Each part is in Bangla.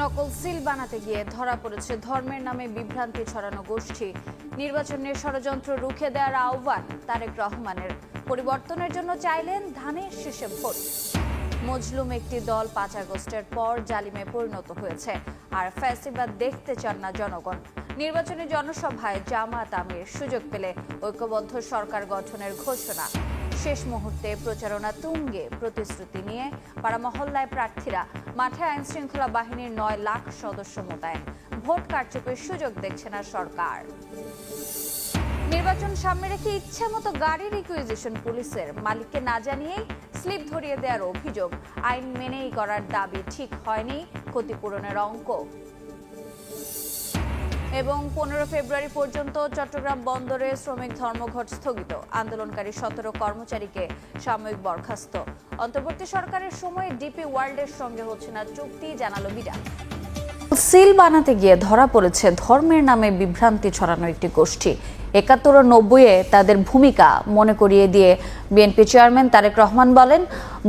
নকল সিল বানাতে গিয়ে ধরা পড়েছে ধর্মের নামে বিভ্রান্তি ছড়ানো গোষ্ঠী। নির্বাচনের ষড়যন্ত্র রুখে দেওয়ার আহ্বান তারেক রহমানের। পরিবর্তনের জন্য চাইলেন ধানের শীষে ভোট। মজলুম একটি দল পাঁচ আগস্টের পর জালিমে পরিণত হয়েছে আর ফ্যাসিবাদ দেখতে চান না জনগণ। নির্বাচনী জনসভায় জামাত আমির সুযোগ পেলে ঐক্যবদ্ধ সরকার গঠনের ঘোষণা। শেষ মুহূর্তে প্রচারণা তুঙ্গে। প্রতিশ্রুতি নিয়ে পাড়া মহল্লায় প্রার্থীরা মাঠে আইন শৃঙ্খলা বাহিনীর নয় লাখ সদস্য মোতায়েন। ভোট কারচুপির সুযোগ দেখছে না সরকার। নির্বাচন সামনে রেখে ইচ্ছে মতো গাড়ি রিকুইজিশন পুলিশের মালিককে না জানিয়েই স্লিপ ধরিয়ে দেওয়ার অভিযোগ। আইন মেনেই করার দাবি ঠিক হয়নি ক্ষতিপূরণের অঙ্ক। এবং পনেরো ফেব্রুয়ারি পর্যন্ত চট্টগ্রাম বন্দরে শ্রমিক ধর্মঘট স্থগিত। আন্দোলনকারী সতেরো কর্মচারীকে সাময়িক বরখাস্ত। অন্তর্বর্তী সরকারের সময় ডিপি ওয়ার্ল্ডের সঙ্গে হচ্ছে না চুক্তি, জানালো বিডা সিল বানাতে গিয়ে ধরা পড়েছে ধর্মের নামে বিভ্রান্তি ছড়ানো একটি গোষ্ঠী। একাত্তর ও নব্বইয়ে তাদের ভূমিকা মনে করিয়ে দিয়ে বিএনপি চেয়ারম্যান তারেক রহমান বলেন,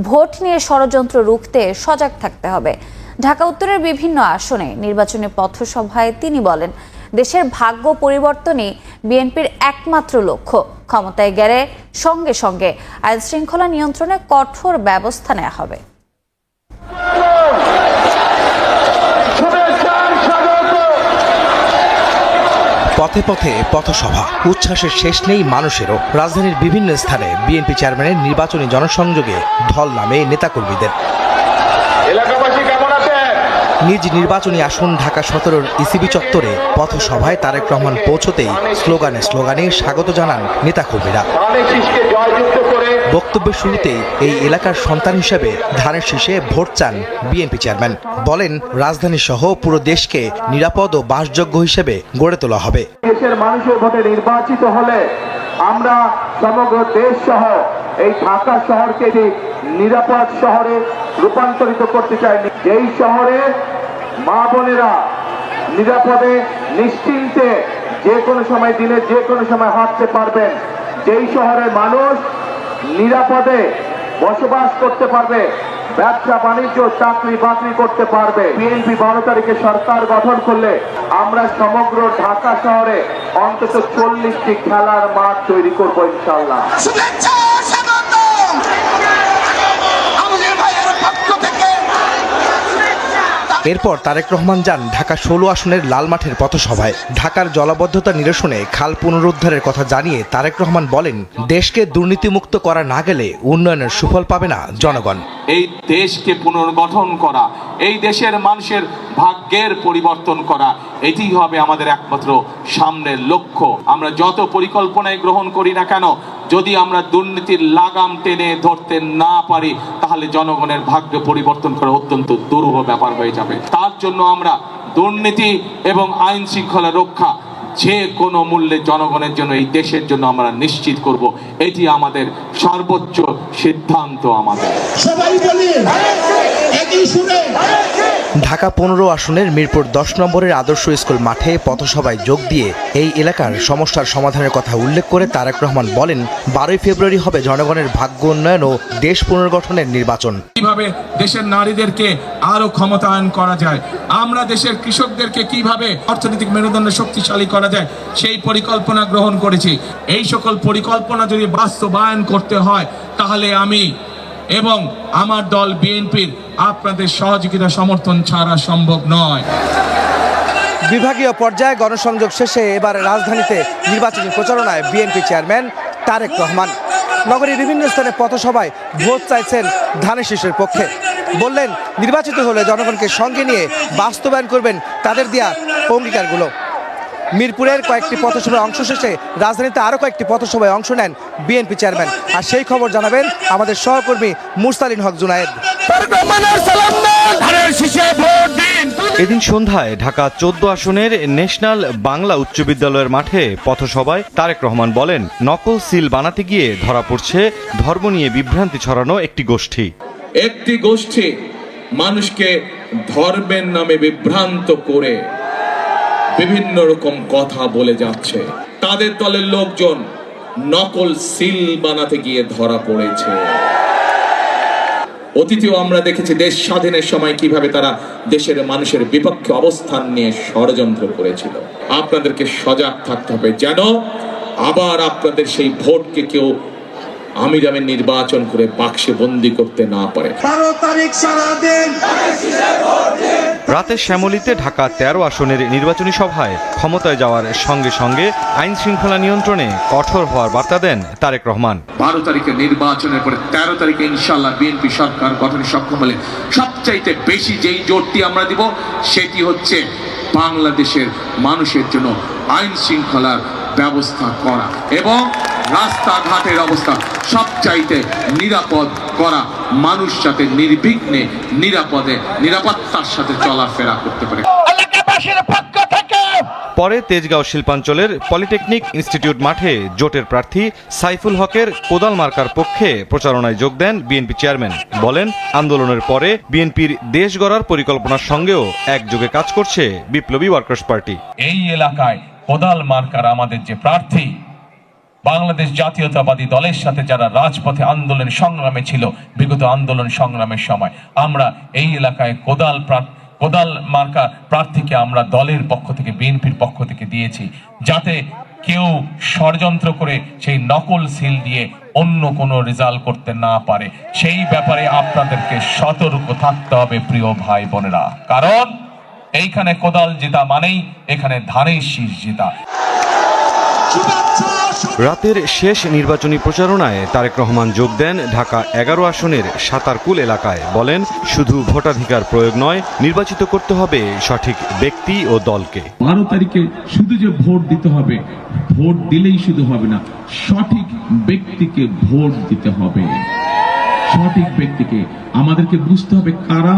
ভোট নিয়ে ষড়যন্ত্র রুখতে সজাগ থাকতে হবে। ঢাকা উত্তরের বিভিন্ন আসনে নির্বাচনী পথসভায় তিনি বলেন দেশের ভাগ্য পরিবর্তনই বিএনপির একমাত্র লক্ষ্য। ক্ষমতায় গেলে সঙ্গে সঙ্গে আইন শৃঙ্খলা নিয়ন্ত্রণে কঠোর ব্যবস্থা নেওয়া হবে। পথে পথে পথসভা। উচ্ছ্বাসের শেষ নেই মানুষেরও। রাজধানীর বিভিন্ন স্থানে বিএনপি চেয়ারম্যানের নির্বাচনী জনসংযোগে ঢল নামে নেতাকর্মীদের। নিজ নির্বাচনী আসন ঢাকা সতেরোর ইসিবি চত্বরে পথসভায় তারেক রহমান পৌঁছতেই স্লোগানে স্লোগানে স্বাগত জানান নেতাকর্মীরা। বক্তব্যের শুরুতেই এই এলাকার সন্তান হিসেবে ধানের শীষে ভোট চান বিএনপি চেয়ারম্যান। বলেন, রাজধানী সহ পুরো দেশকে নিরাপদ ও বাসযোগ্য হিসেবে গড়ে তোলা হবে। দেশের মানুষের ভোটে নির্বাচিত হলে আমরা সমগ্র দেশ সহ এই ঢাকা শহরকে নিরাপদ শহরে রূপান্তরিত করতে চাই যেই শহরে মা বোনেরা নিরাপদে, নিশ্চিন্তে যে কোনো সময় দিনে যে কোনো সময় হাঁটতে পারবেন, যেই শহরের মানুষ নিরাপদে বসবাস করতে পারবে, ব্যবসা, বাণিজ্য, চাকরি, বাকরি করতে পারবে। বিএনপি বারো তারিখে সরকার গঠন করলে আমরা সমগ্র ঢাকা শহরে অন্তত চল্লিশটি খেলার মাঠ তৈরি করব ইনশাল্লাহ শুভেচ্ছা ও স্বাগতম আমাদের ভাইয়ের পক্ষ থেকে এরপর তারেক রহমান যান ঢাকা ষোলো আসনের লাল মাঠের পথসভায়। ঢাকার জলাবদ্ধতা নিরসনে খাল পুনরুদ্ধারের কথা জানিয়ে তারেক রহমান বলেন, দেশকে দুর্নীতিমুক্ত করা না গেলে উন্নয়নের সুফল পাবে না জনগণ। এই দেশকে পুনর্গঠন করা, এই দেশের মানুষের ভাগ্যের পরিবর্তন করা, এটি হবে আমাদের একমাত্র সামনের লক্ষ্য। আমরা যত পরিকল্পনায় গ্রহণ করি না কেন, যদি আমরা দুর্নীতির লাগাম টেনে ধরতে না পারি তাহলে জনগণের ভাগ্য পরিবর্তন করা অত্যন্ত দুরূহ ব্যাপার হয়ে যাবে। তার জন্য আমরা দুর্নীতি এবং আইন শৃঙ্খলা রক্ষা যে কোনো মূল্যে জনগণের জন্য, এই দেশের জন্য আমরা নিশ্চিত করব। এটি আমাদের সর্বোচ্চ সিদ্ধান্ত আমাদের। সবাই বলি একই ঢাকা পনেরো আসনের মিরপুর দশ নম্বরের আদর্শ স্কুল মাঠে পথসভায় যোগ দিয়ে এই এলাকার সমস্যার সমাধানের কথা উল্লেখ করে তারেক রহমান বলেন, বারোই ফেব্রুয়ারি হবে জনগণের ভাগ্য উন্নয়ন ও দেশ পুনর্গঠনের নির্বাচন। কীভাবে দেশের নারীদেরকে আরও ক্ষমতায়ন করা যায়, আমরা দেশের কৃষকদেরকে কীভাবে অর্থনৈতিক মেরুদণ্ড শক্তিশালী করা যায়, সেই পরিকল্পনা গ্রহণ করেছি। এই সকল পরিকল্পনা যদি বাস্তবায়ন করতে হয়, তাহলে আমি এবং আমার দল বিএনপির আপনাদের সহযোগিতা সমর্থন ছাড়া সম্ভব নয়। বিভাগীয় পর্যায়ে গণসংযোগ শেষে এবার রাজধানীতে নির্বাচনী প্রচারণায় বিএনপি চেয়ারম্যান তারেক রহমান। নগরীর বিভিন্ন স্থানে পথসভায় ভোট চাইছেন ধানের শীষের পক্ষে। বললেন, নির্বাচিত হলে জনগণকে সঙ্গে নিয়ে বাস্তবায়ন করবেন তাদের দেয়া অঙ্গীকারগুলো। মিরপুরের কয়েকটি পথসভায় অংশ শেষে রাজধানীতে আরও কয়েকটি পথসভায় অংশ নেন বিএনপি চেয়ারম্যান। আর সেই খবর জানাবেন আমাদের সহকর্মী মুরসালিন হক জুনায়েদ। এদিন সন্ধ্যায় ঢাকা চোদ্দ আসনের ন্যাশনাল বাংলা উচ্চ বিদ্যালয়ের মাঠে পথসভায় তারেক রহমান বলেন নকল সিল বানাতে গিয়ে ধরা পড়ছে ধর্ম নিয়ে বিভ্রান্তি ছড়ানো একটি গোষ্ঠী। একটি গোষ্ঠী মানুষকে ধর্মের নামে বিভ্রান্ত করে বিভিন্ন রকম কথা বলে যাচ্ছে। তাদের দলের লোকজন নকল সিল বানাতে গিয়ে ধরা পড়েছে। অতীতেও আমরা দেখেছি দেশ স্বাধীনের সময় কীভাবে তারা দেশের মানুষের বিপক্ষে অবস্থান নিয়ে ষড়যন্ত্র করেছিল। আপনাদেরকে সজাগ থাকতে হবে যেন আবার আপনাদের সেই ভোটকে কেউ আমির আমির নির্বাচন করে বাক্সে বন্দি করতে না পারে। রাতে শ্যামলীতে ঢাকা তেরো আসনের নির্বাচনী সভায় ক্ষমতায় যাওয়ার সঙ্গে সঙ্গে আইন শৃঙ্খলা নিয়ন্ত্রণে কঠোর হওয়ার বার্তা দেন তারেক রহমান। বারো তারিখে নির্বাচনের পরে তেরো তারিখে ইনশাল্লাহ বিএনপি সরকার গঠনে সক্ষম হলে সবচাইতে বেশি যেই জোরটি আমরা দিব সেটি হচ্ছে বাংলাদেশের মানুষের জন্য আইন শৃঙ্খলার ব্যবস্থা করা এবং রাস্তাঘাটের অবস্থা সবচাইতে নিরাপদ করা। মানুষ যাতে নির্বিঘ্নে নিরাপদে, নিরাপত্তার সাথে চলাফেরা করতে পারে। পরে তেজগাঁও শিল্পাঞ্চলের পলিটেকনিক ইনস্টিটিউট মাঠে জোটের প্রার্থী সাইফুল হকের কোদাল মার্কার পক্ষে প্রচারণায় যোগ দেন বিএনপি চেয়ারম্যান। বলেন, আন্দোলনের পরে বিএনপির দেশ গড়ার পরিকল্পনার সঙ্গেও একযোগে কাজ করছে বিপ্লবী ওয়ার্কার্স পার্টি। এই এলাকায় কোদাল মার্কার আমাদের যে প্রার্থী, বাংলাদেশ জাতীয়তাবাদী দলের সাথে যারা রাজপথে আন্দোলন সংগ্রামে ছিল, বিগত আন্দোলন সংগ্রামের সময়, আমরা এই এলাকায় কোদাল প্রা- কোদাল মার্কা প্রার্থীকে আমরা দলের পক্ষ থেকে, বিএনপির পক্ষ থেকে দিয়েছি, যাতে কেউ ষড়যন্ত্র করে সেই নকল সিল দিয়ে অন্য কোনো রেজাল্ট করতে না পারে। সেই ব্যাপারে আপনাদেরকে সতর্ক থাকতে হবে, প্রিয় ভাই বোনেরা। কারণ এইখানে কোদাল জিতা মানেই এখানে ধানের শীষ জেতা। রাতের শেষ নির্বাচনী প্রচারণায় তারেক রহমান যোগ দেন ঢাকা এগারো আসনের সাতারকুল এলাকায়। বলেন শুধু ভোটাধিকার প্রয়োগ নয় নির্বাচিত করতে হবে সঠিক ব্যক্তি ও দলকে। বারো তারিখে শুধু যে ভোট দিতে হবে ভোট দিলেই শুধু হবে না সঠিক ব্যক্তিকে ভোট দিতে হবে। সঠিক ব্যক্তিকে। আমাদেরকে বুঝতে হবে কারা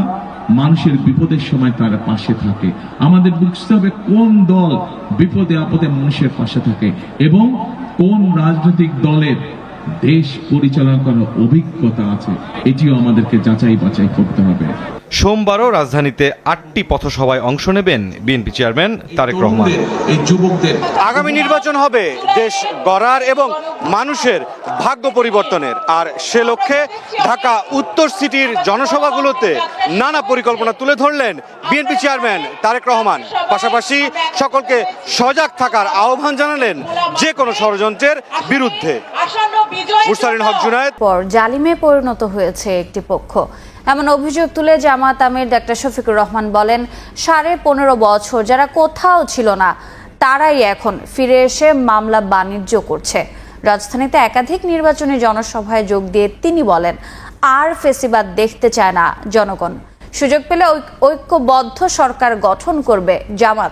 মানুষের বিপদের সময় তারা পাশে থাকে। আমাদের বুঝতে হবে কোন দল বিপদে আপদে মানুষের পাশে থাকে এবং কোন রাজনৈতিক দলের দেশ পরিচালনা করার অভিজ্ঞতা আছে। এটিও আমাদেরকে যাচাই বাছাই করতে হবে। সোমবারও রাজধানীতে আটটি পথসভায় অংশ নেবেন বিএনপি চেয়ারম্যান তারেক রহমান। আগামী নির্বাচন হবে দেশ গড়ার এবং মানুষের ভাগ্য পরিবর্তনের। আর সে লক্ষ্যে ঢাকা উত্তর সিটির জনসভাগুলোতে নানা পরিকল্পনা তুলে ধরলেন বিএনপি চেয়ারম্যান তারেক রহমান। পাশাপাশি সকলকে সজাগ থাকার আহ্বান জানালেন যে কোনো ষড়যন্ত্রের বিরুদ্ধে। মুস্তারিন হক জুনায়েদ। পর জালিমে পরিণত হয়েছে একটি পক্ষ। এমন অভিযোগ তুলে জামাত আমির ডাক্তার শফিকুর রহমান বলেন, সাড়ে পনেরো বছর যারা কোথাও ছিল না, তারাই এখন ফিরে এসে মামলা বাণিজ্য করছে। রাজধানীতে একাধিক নির্বাচনী জনসভায় যোগ দিয়ে তিনি বলেন, আর ফেসিবাদ দেখতে চায় না জনগণ। সুযোগ পেলে ঐক- ঐক্যবদ্ধ সরকার গঠন করবে জামাত।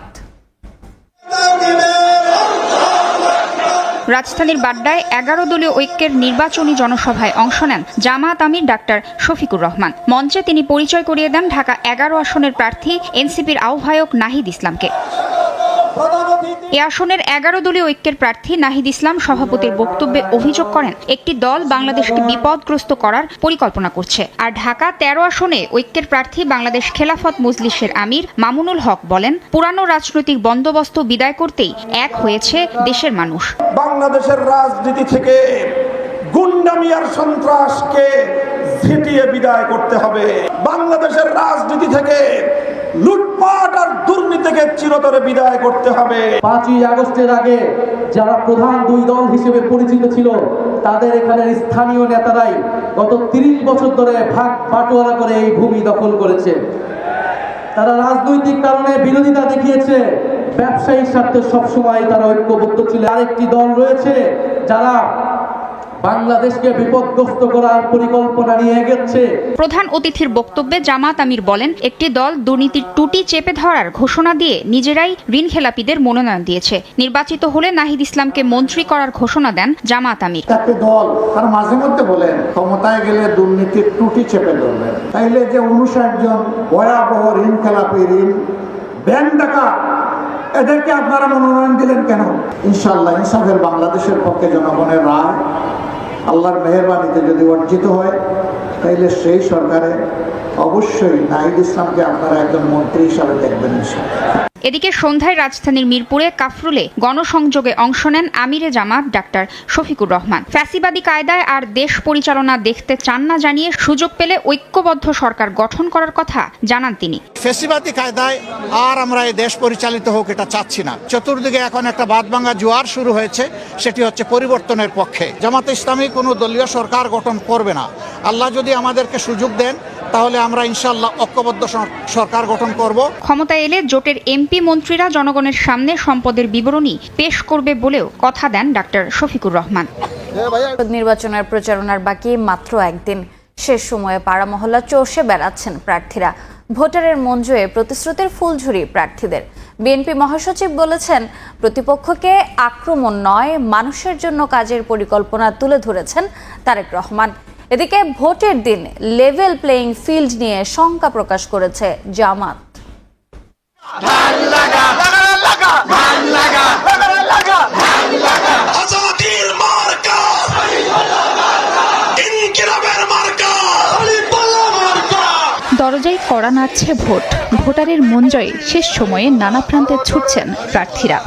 রাজধানীর বাড্ডায় এগারো দলীয় ঐক্যের নির্বাচনী জনসভায় অংশ নেন জামাত আমির ডাক্তার শফিকুর রহমান। মঞ্চে তিনি পরিচয় করিয়ে দেন ঢাকা এগারো আসনের প্রার্থী, এনসিপির আহ্বায়ক নাহিদ ইসলামকে। এ আসনের এগারো দলীয় ঐক্যের প্রার্থী নাহিদ ইসলাম সভাপতির বক্তব্যে অভিযোগ করেন, একটি দল বাংলাদেশকে বিপদগ্রস্ত করার পরিকল্পনা করছে। আর ঢাকা তেরো আসনে ঐক্যের প্রার্থী বাংলাদেশ খেলাফত মজলিসের আমির মামুনুল হক বলেন, পুরানো রাজনৈতিক বন্দোবস্ত বিদায় করতেই এক হয়েছে দেশের মানুষ। বাংলাদেশের রাজনীতি থেকে গুন্ডামি আর সন্ত্রাসকে ঝেঁটিয়ে বিদায় করতে হবে। বাংলাদেশের রাজনীতি থেকে লুটপাট আর দুর্নীতিকে চিরতরে বিদায় করতে হবে। পাঁচই আগস্টের আগে যারা প্রধান দুই দল হিসেবে পরিচিত ছিল, তাদের এখানের স্থানীয় নেতারাই গত তিরিশ বছর ধরে ভাগ বাটোয়ারা করে এই ভূমি দখল করেছে। তারা রাজনৈতিক কারণে বিরোধিতা দেখিয়েছে, ব্যবসায়ীর স্বার্থে সবসময় তারা ঐক্যবদ্ধ ছিল। আরেকটি দল রয়েছে যারা বাংলাদেশকে বিপদগ্রস্ত করার পরিকল্পনা নিয়ে এগোচ্ছে। প্রধান অতিথির বক্তব্যে জামাত আমির বলেন একটি দল দুর্নীতির টুটি চেপে ধরার ঘোষণা দিয়ে নিজেরাই ঋণ খেলাপিদের মনোনয়ন দিয়েছে। নির্বাচিত হলে নাহিদ ইসলামকে মন্ত্রী করার ঘোষণা দেন জামাত আমির। চারটি দল তারা মাঝে মধ্যে বলেন ক্ষমতায় গেলে দুর্নীতির টুটি চেপে ধরবেন। তাইলে যে উনষাট জন ভয়াবহ ঋণ খেলাপি ঋণ ব্যাংক ডাকা এদেরকে আপনারা মনোনয়ন দিলেন কেন? ইনশাল্লাহ ইনসাফের বাংলাদেশের পক্ষে জনগণের রায় আল্লাহর মেহরবানিতে যদি অর্জিত হয়, তাইলে সেই সরকারে অবশ্যই নাহিদ ইসলামকে আপনারা একজন মন্ত্রী হিসাবে দেখবেন এদিকে সন্ধ্যায় রাজধানীর মিরপুরে কাফরুলে গণসংযোগে অংশ নেন আমিরে জামাত ডাক্তার শফিকুর রহমান। ফ্যাসিবাদী কায়দায় আর দেশ পরিচালনা দেখতে চান না জানিয়ে সুযোগ পেলে ঐক্যবদ্ধ সরকার গঠন করার কথা জানান তিনি। ফেসিবাদী কায়দায় আর আমরা এই দেশ পরিচালিত হোক এটা চাচ্ছি না। চতুর্দিকে এখন একটা বাদভাঙ্গা জোয়ার শুরু হয়েছে, সেটি হচ্ছে পরিবর্তনের পক্ষে। জামাতে ইসলামী কোনো দলীয় সরকার গঠন করবে না। আল্লাহ যদি আমাদেরকে সুযোগ দেন তাহলে আমরা ইনশাল্লাহ ঐক্যবদ্ধ সরকার গঠন করব। ক্ষমতায় এলে জোটের এমপি মন্ত্রীরা জনগণের সামনে সম্পদের বিবরণী পেশ করবে বলেও কথা দেন ডাক্তার শফিকুর রহমান। নির্বাচনের প্রচারণার বাকি মাত্র একদিন। শেষ সময়ে পাড়া মহল্লা চষে বেড়াচ্ছেন প্রার্থীরা। ভোটারের মন জয়ে প্রতিশ্রুতির ফুলঝুরি প্রার্থীদের। বিএনপি মহাসচিব বলেছেন প্রতিপক্ষকে আক্রমণ নয় মানুষের জন্য কাজের পরিকল্পনা তুলে ধরেছেন তারেক রহমান। এদিকে ভোটের দিন লেভেল প্লেইং ফিল্ড নিয়ে শঙ্কা প্রকাশ করেছে জামাত। দরজায় কড়া নাড়ছে ভোট। ভোটারের মন জয়ে। শেষ সময়ে নানা প্রান্তে ছুটছেন প্রার্থীরা।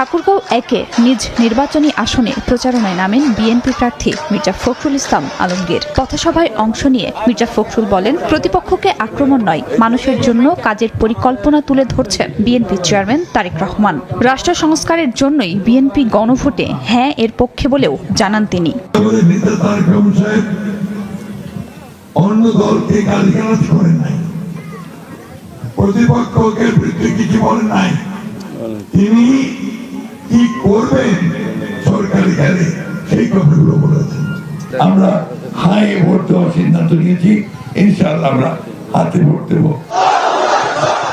ঠাকুরগাঁও একে নিজ নির্বাচনী আসনে প্রচারণায় নামেন বিএনপি প্রার্থী মির্জা ফখরুল ইসলাম আলমগীর। পথসভায় অংশ নিয়ে মির্জা ফখরুল বলেন, প্রতিপক্ষকে আক্রমণ নয়, মানুষের জন্য কাজের পরিকল্পনা তুলে ধরছেন বিএনপি চেয়ারম্যান তারেক রহমান। রাষ্ট্র সংস্কারের জন্যই বিএনপি গণভোটে হ্যাঁ এর পক্ষে বলেও জানান তিনি। প্রতিপক্ষকে কিছু বলেন নাই। তিনি কি করবেন সরকারি গেলে সেই কথাগুলো বলেছেন আমরা হাই ভোট দেওয়ার সিদ্ধান্ত নিয়েছি। ইনশাআল্লাহ আমরা হাতে ভোট দেবো।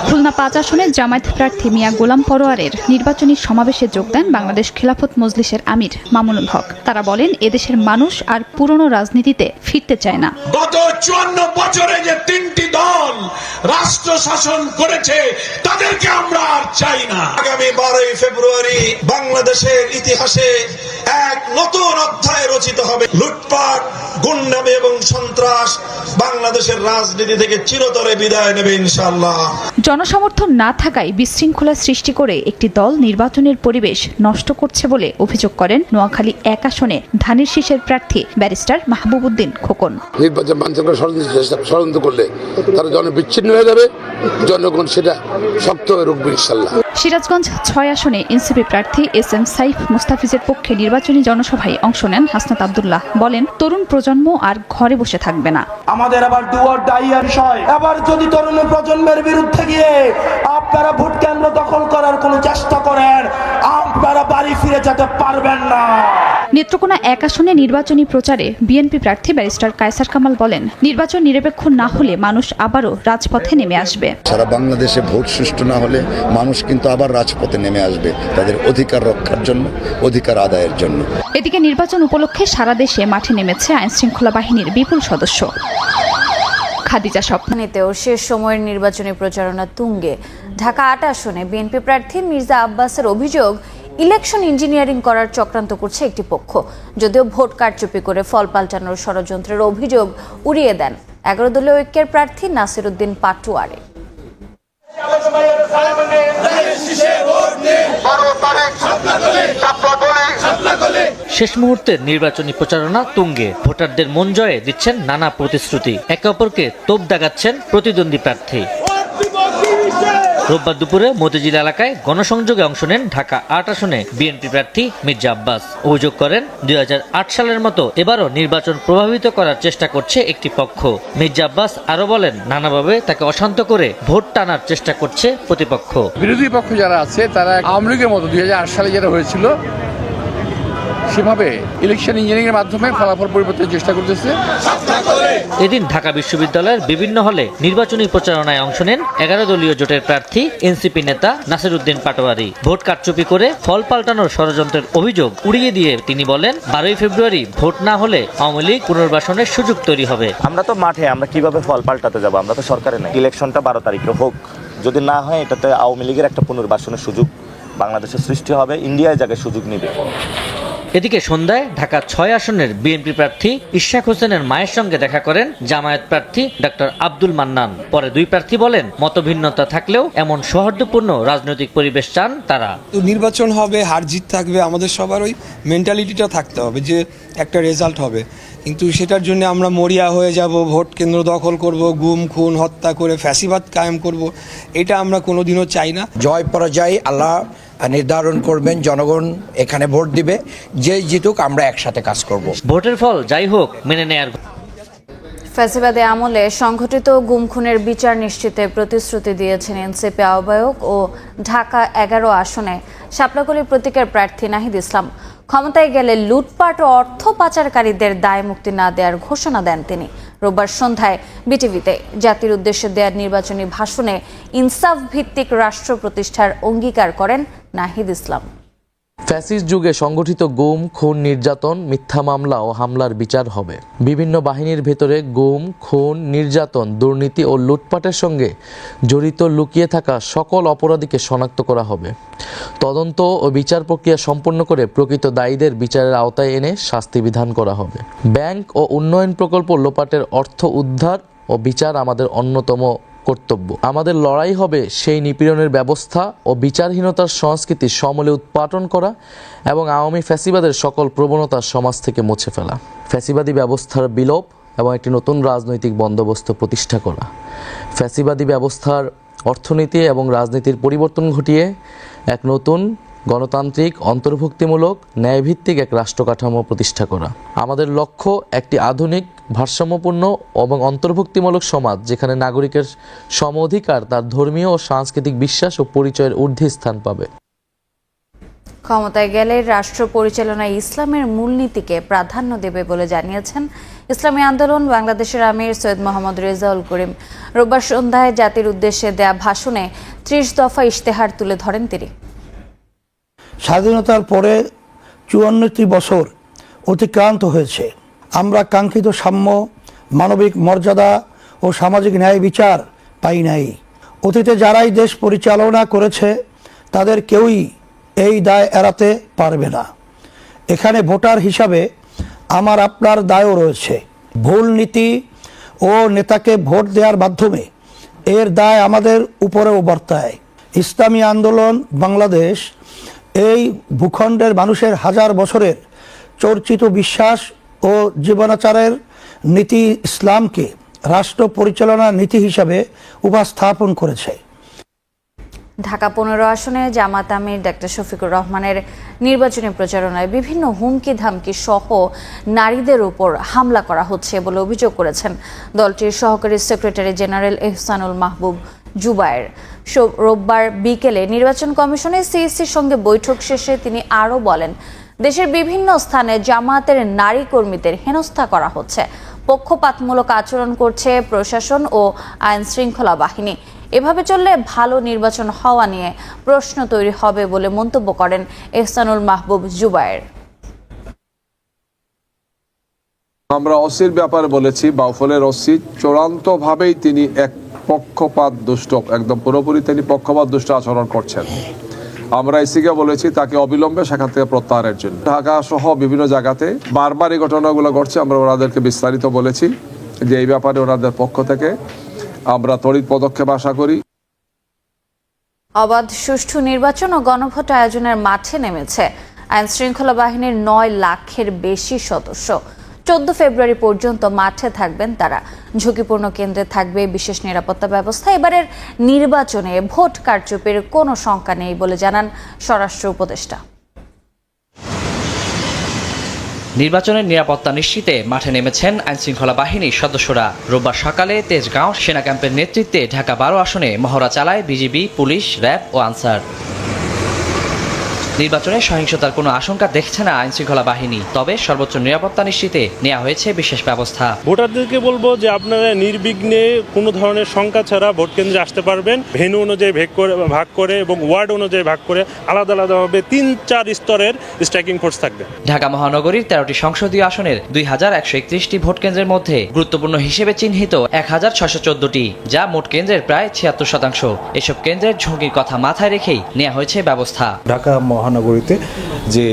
খুলনা পাঁচ আসনে জামায়াত প্রার্থী মিয়া গোলাম পরোয়ারের নির্বাচনী সমাবেশে যোগ দেন বাংলাদেশ খেলাফত মজলিসের আমির মামুনুল হক। তারা বলেন, এদেশের মানুষ আর পুরনো রাজনীতিতে ফিরতে চায় না। গত চুয়ান্ন বছরে যে তিনটি দল রাষ্ট্র শাসন করেছে, তাদেরকে আমরা আর চাই না। আগামী বারোই ফেব্রুয়ারি বাংলাদেশের ইতিহাসে এক নতুন অধ্যায় রচিত হবে লুটপাট গুন্ডামি এবং সন্ত্রাস। বাংলাদেশের রাজনীতি থেকে চিরতরে বিদায় নেবে ইনশাল্লাহ জনসমর্থন না থাকায় বিশৃঙ্খলা সৃষ্টি করে একটি দল নির্বাচনের পরিবেশ নষ্ট করছে বলে অভিযোগ করেন নোয়াখালী এক আসনে ধানের শীষের প্রার্থী ব্যারিস্টার মাহবুবুদ্দিন খোকন। নির্বাচন বাঞ্ছনা ষড়যন্ত্র করলে তারা জন বিচ্ছিন্ন হয়ে যাবে। জনগণ সেটা শক্ত হয়ে রুখবে ইনশাল্লাহ সিরাজগঞ্জ ছয় আসনে এনসিপি প্রার্থী এস এম সাইফ মুস্তাফিজের পক্ষে নির্বাচনী জনসভায় অংশ নেন হাসনাত আবদুল্লাহ। বলেন, তরুণ প্রজন্ম আর ঘরে বসে থাকবে না। আমাদের আবার দুয়ার ডাইয়ার বিষয় আবার যদি তরুণ প্রজন্মের বিরুদ্ধে গিয়ে আপনারা ভোট কেন্দ্র দখল করার কোনো চেষ্টা করেন, আপনারা বাড়ি ফিরে যেতে পারবেন না। নেত্রকোনা এক আসনে নির্বাচনী প্রচারে বিএনপি প্রার্থী ব্যারিস্টার কায়সার কামাল বলেন নির্বাচন নিরপেক্ষ না হলে মানুষ আবারও রাজপথে নেমে আসবে। সারা বাংলাদেশে ভোট সুষ্ঠু না হলে মানুষ কিন্তু আবার রাজপথে নেমে আসবে তাদের অধিকার রক্ষার জন্য অধিকার আদায়ের জন্য। এদিকে নির্বাচন উপলক্ষে সারা দেশে মাঠে নেমেছে আইনশৃঙ্খলা বাহিনীর বিপুল সদস্য। খাদিজা স্বপ্ন। নিতেও শেষ সময়ের নির্বাচনী প্রচারণা তুঙ্গে। ঢাকা আট আসনে বিএনপি প্রার্থী মির্জা আব্বাসের অভিযোগ ইলেকশন ইঞ্জিনিয়ারিং করার চক্রান্ত করছে একটি পক্ষ। যদিও ভোট কারচুপি করে ফল পাল্টানোর ষড়যন্ত্রের অভিযোগ উড়িয়ে দেন এগারো দলীয় ঐক্যের প্রার্থী নাসির উদ্দিন পাটুয়ারে। শেষ মুহূর্তের নির্বাচনী প্রচারণা তুঙ্গে। ভোটারদের মন জয়ে দিচ্ছেন নানা প্রতিশ্রুতি। একে অপরকে তোপ দাগাচ্ছেন প্রতিদ্বন্দ্বী প্রার্থী। রোববার দুপুরে মতিঝিল এলাকায় গণসংযোগে অংশ নেন ঢাকা আট আসনে বিএনপি প্রার্থী মির্জা আব্বাস। অভিযোগ করেন, দুই হাজার আট সালের মতো এবারও নির্বাচন প্রভাবিত করার চেষ্টা করছে একটি পক্ষ। মির্জা আব্বাস আরও বলেন, নানাভাবে তাকে অশান্ত করে ভোট টানার চেষ্টা করছে প্রতিপক্ষ। বিরোধী পক্ষ যারা আছে, তারা আওয়ামী লীগের মতো দুই হাজার আট সালে যেটা হয়েছিল সেভাবে ইলেকশন ইঞ্জিনিয়ারিং এর মাধ্যমে ফলাফল পরিবর্তনের চেষ্টা করতেছে। এদিন ঢাকা বিশ্ববিদ্যালয়ের বিভিন্ন হলে নির্বাচনী প্রচারণায় অংশ নেন এগারো দলীয় জোটের প্রার্থী এনসিপি নেতা নাসির উদ্দিন পাটোয়ারি। ভোট কারচুপি করে ফল পাল্টানোর ষড়যন্ত্রের অভিযোগ উড়িয়ে দিয়ে তিনি বলেন বারোই ফেব্রুয়ারি ভোট না হলে আওয়ামী লীগ পুনর্বাসনের সুযোগ তৈরি হবে। আমরা তো মাঠে আমরা কীভাবে ফল পাল্টাতে যাব? আমরা তো সরকারে নাই। ইলেকশনটা বারো তারিখে হোক যদি না হয় এটাতে আওয়ামী লীগের একটা পুনর্বাসনের সুযোগ বাংলাদেশের সৃষ্টি হবে ইন্ডিয়ায় জায়গায় সুযোগ নিবে। এদিকে সন্ধ্যায় ঢাকা ছয় আসনের বিএনপি প্রার্থী ইশাক হোসেনের মায়ের সঙ্গে দেখা করেন জামায়াত প্রার্থী ডক্টর আব্দুল মান্নান। পরে দুই প্রার্থী বলেন মতভিন্নতা থাকলেও এমন সৌহার্দ্যপূর্ণ রাজনৈতিক পরিবেশ চান তারা। তো নির্বাচন হবে হার জিত থাকবে আমাদের সবার ওই মেন্টালিটিটা থাকতে হবে যে একটা রেজাল্ট হবে। কিন্তু সেটার জন্য আমরা মরিয়া হয়ে যাব ভোট কেন্দ্র দখল করব গুম খুন হত্যা করে ফ্যাসিবাদ কায়েম করব এটা আমরা কোনোদিনও চাই না। জয় পরাজয় আল্লাহ নির্ধারণ করবেন জনগণ এখানে ভোট দিবে। যে জিতুক আমরা একসাথে কাজ করব। ভোটের ফল যাই হোক মেনে নেয়ার ফ্যাসিবাদী আমলে সংঘটিত গুম খুনের বিচার নিশ্চিতে প্রতিশ্রুতি দিয়েছেন এনসিপি আহ্বায়ক ও ঢাকা এগারো আসনে শাপলাকলি প্রতীকের প্রার্থী নাহিদ ইসলাম। ক্ষমতায় গেলে লুটপাট ও অর্থ পাচারকারীদের দায় মুক্তি না দেওয়ার ঘোষণা দেন তিনি। রোববার সন্ধ্যায় বিটিভিতে জাতির উদ্দেশ্যে দেওয়ার নির্বাচনী ভাষণে ইনসাফ ভিত্তিক রাষ্ট্র প্রতিষ্ঠার অঙ্গীকার করেন নাহিদ ইসলাম। ফ্যাসিস্ট যুগে সংগঠিত গুম, খুন, নির্যাতন, মিথ্যা মামলা ও হামলার বিচার হবে। বিভিন্ন বাহিনীর ভেতরে গুম, খুন, নির্যাতন, দুর্নীতি ও লুটপাটের সঙ্গে জড়িত লুকিয়ে থাকা সকল অপরাধীকে শনাক্ত করা হবে। তদন্ত ও বিচার প্রক্রিয়া সম্পন্ন করে প্রকৃত দায়ীদের বিচারের আওতায় এনে শাস্তি বিধান করা হবে। ব্যাংক ও উন্নয়ন প্রকল্প লোপাটের অর্থ উদ্ধার ও বিচার আমাদের অন্যতম কর্তব্য। আমাদের লড়াই হবে সেই নিপীড়নের ব্যবস্থা ও বিচারহীনতার সংস্কৃতি সমলে উৎপাটন করা এবং আওয়ামী ফ্যাসিবাদের সকল প্রবণতা সমাজ থেকে মুছে ফেলা। ফ্যাসিবাদী ব্যবস্থার বিলোপ এবং একটি নতুন রাজনৈতিক বন্দোবস্ত প্রতিষ্ঠা করা। ফ্যাসিবাদী ব্যবস্থার অর্থনীতি এবং রাজনীতির পরিবর্তন ঘটিয়ে এক নতুন গণতান্ত্রিক, অন্তর্ভুক্তিমূলক, ন্যায়ভিত্তিক এক রাষ্ট্র কাঠামো প্রতিষ্ঠা করা। আমাদের লক্ষ্য একটি আধুনিক, ভারসাম্যপূর্ণ এবং অন্তর্ভুক্তিমূলক সমাজ, যেখানে নাগরিকের সম অধিকার, তার ধর্মীয় ও সাংস্কৃতিক বিশ্বাস ও পরিচয়ের ঊর্ধ্বে স্থান পাবে। ক্ষমতায় গেলে রাষ্ট্র পরিচালনায় ইসলামের মূলনীতিকে প্রাধান্য দেবে বলে জানিয়েছেন ইসলামী আন্দোলন বাংলাদেশের আমির সৈয়দ মোহাম্মদ রেজাউল করিম। রোববার সন্ধ্যায় জাতির উদ্দেশ্যে দেয়া ভাষণে ত্রিশ দফা ইশতেহার তুলে ধরেন তিনি। স্বাধীনতার পরে চুয়ান্নটি বছর অতিক্রান্ত হয়েছে। আমরা কাঙ্ক্ষিত সাম্য, মানবিক মর্যাদা ও সামাজিক ন্যায় বিচার পাই নাই। অতীতে যারাই দেশ পরিচালনা করেছে, তাদের কেউই এই দায় এড়াতে পারবে না। এখানে ভোটার হিসাবে আমার আপনার দায়ও রয়েছে। ভুল নীতি ও নেতাকে ভোট দেওয়ার মাধ্যমে এর দায় আমাদের উপরেও বর্তায়। ইসলামী আন্দোলন বাংলাদেশ এই ভূখণ্ডের মানুষের হাজার বছরের চর্চিত বিশ্বাস ও জীবনাচারের নীতি ইসলামকে রাষ্ট্র পরিচালনার নীতি হিসাবে উপস্থাপন করেছে। ঢাকা পনেরো আসনে জামাত আমির, ডাক্তার শফিকুর রহমানের নির্বাচনী প্রচারণায় বিভিন্ন হুমকি ধামকি সহ নারীদের উপর হামলা করা হচ্ছে বলে অভিযোগ করেছেন দলটির সহকারী সেক্রেটারি জেনারেল এহসানুল মাহবুব জুবায়ের। রোববার বিকেলে নির্বাচন কমিশনের সিইসির সঙ্গে বৈঠক শেষে তিনি আরও বলেন, দেশের বিভিন্ন স্থানে জামায়াতের নারী কর্মীদের হেনস্থা করা হচ্ছে। পক্ষপাতমূলক আচরণ করছে প্রশাসন ও আইন শৃঙ্খলা বাহিনী। এভাবে চললে ভালো নির্বাচন হওয়া নিয়ে প্রশ্ন তৈরি হবে বলে মন্তব্য করেন এহসানুল মাহবুব জুবায়ের। আমরা অসির ব্যাপারে বলেছি, বাউফলের অসি চূড়ান্ত ভাবেই তিনি এক পক্ষপাত দুষ্ট, একদম পুরোপুরি তিনি পক্ষপাত দুষ্ট আচরণ করছেন। আমরা এসিকে বলেছি, তাকে অবিলম্বে সেখান থেকে প্রত্যাহারের জন্য। ঢাকা সহ বিভিন্ন জায়গাতে বারবার এই ঘটনাগুলো ঘটছে, আমরা ওনাদেরকে বিস্তারিত বলেছি যে এই ব্যাপারে ওনাদের পক্ষ থেকে আমরা তড়িৎ পদক্ষেপ আশা করি। অবাধ, সুষ্ঠু নির্বাচন ও গণভোট আয়োজনের মাঠে নেমেছে। আইন শৃঙ্খলা বাহিনীর নয় লাখের বেশি সদস্য চোদ্দ ফেব্রুয়ারি পর্যন্ত মাঠে থাকবেন তারা। ঝুঁকিপূর্ণ কেন্দ্রে থাকবে বিশেষ নিরাপত্তা ব্যবস্থা। এবারের নির্বাচনে ভোট কারচুপির কোনো শঙ্কা নেই বলে জানান স্বরাষ্ট্র উপদেষ্টা। নির্বাচনের নিরাপত্তা নিশ্চিতে মাঠে নেমেছেন আইনশৃঙ্খলা বাহিনীর সদস্যরা। রোববার সকালে তেজগাঁও সেনা ক্যাম্পের নেতৃত্বে ঢাকা বারো আসনে মহড়া চালায় বিজিবি, পুলিশ, র্যাব ও আনসার। নির্বাচনে সহিংসতার কোনো আশঙ্কা দেখছে না আইনশৃঙ্খলা বাহিনী তবে সর্বোচ্চ নিরাপত্তা নিশ্চিতে নেওয়া হয়েছে বিশেষ ব্যবস্থা। ভোটারদেরকে বলব যে আপনারা নির্বিঘ্নে কোনো ধরনের শঙ্কা ছাড়া ভোট কেন্দ্রে আসতে পারবেন। ভেন্যু অনুযায়ী ভেগ করে ভাগ করে এবং ওয়ার্ড অনুযায়ী ভাগ করে আলাদা আলাদাভাবে তিন চার স্তরের স্ট্রাইকিং ফোর্স থাকবে। ঢাকা মহানগরীর তেরোটি সংসদীয় আসনের দুই হাজার একশো একত্রিশটি ভোট কেন্দ্রের মধ্যে গুরুত্বপূর্ণ হিসেবে চিহ্নিত এক হাজার ছশো চোদ্দটি যা মোট কেন্দ্রের প্রায় ছিয়াত্তর শতাংশ। এসব কেন্দ্রের ঝুঁকির কথা মাথায় রেখেই নেওয়া হয়েছে ব্যবস্থা। ঢাকা মহা মহানগরীতে যে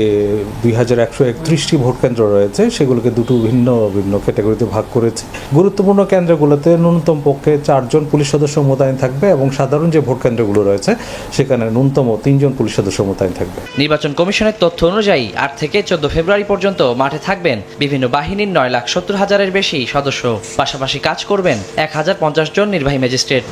দুই হাজার একশো একত্রিশটি ভোট কেন্দ্র রয়েছে, সেগুলোকে দুটো ভিন্ন ভিন্ন ক্যাটাগরিতে ভাগ করেছে। গুরুত্বপূর্ণ কেন্দ্রগুলোতে ন্যূনতম পক্ষে চারজন পুলিশ সদস্য মোতায়েন থাকবে এবং সাধারণ যে ভোট কেন্দ্রগুলো রয়েছে, সেখানে ন্যূনতম তিনজন পুলিশ সদস্য মোতায়েন থাকবে। নির্বাচন কমিশনের তথ্য অনুযায়ী, আট থেকে চোদ্দ ফেব্রুয়ারি পর্যন্ত মাঠে থাকবেন বিভিন্ন বাহিনীর নয় লাখ সত্তর হাজারের বেশি সদস্য। পাশাপাশি কাজ করবেন এক হাজার পঞ্চাশ জন নির্বাহী ম্যাজিস্ট্রেট।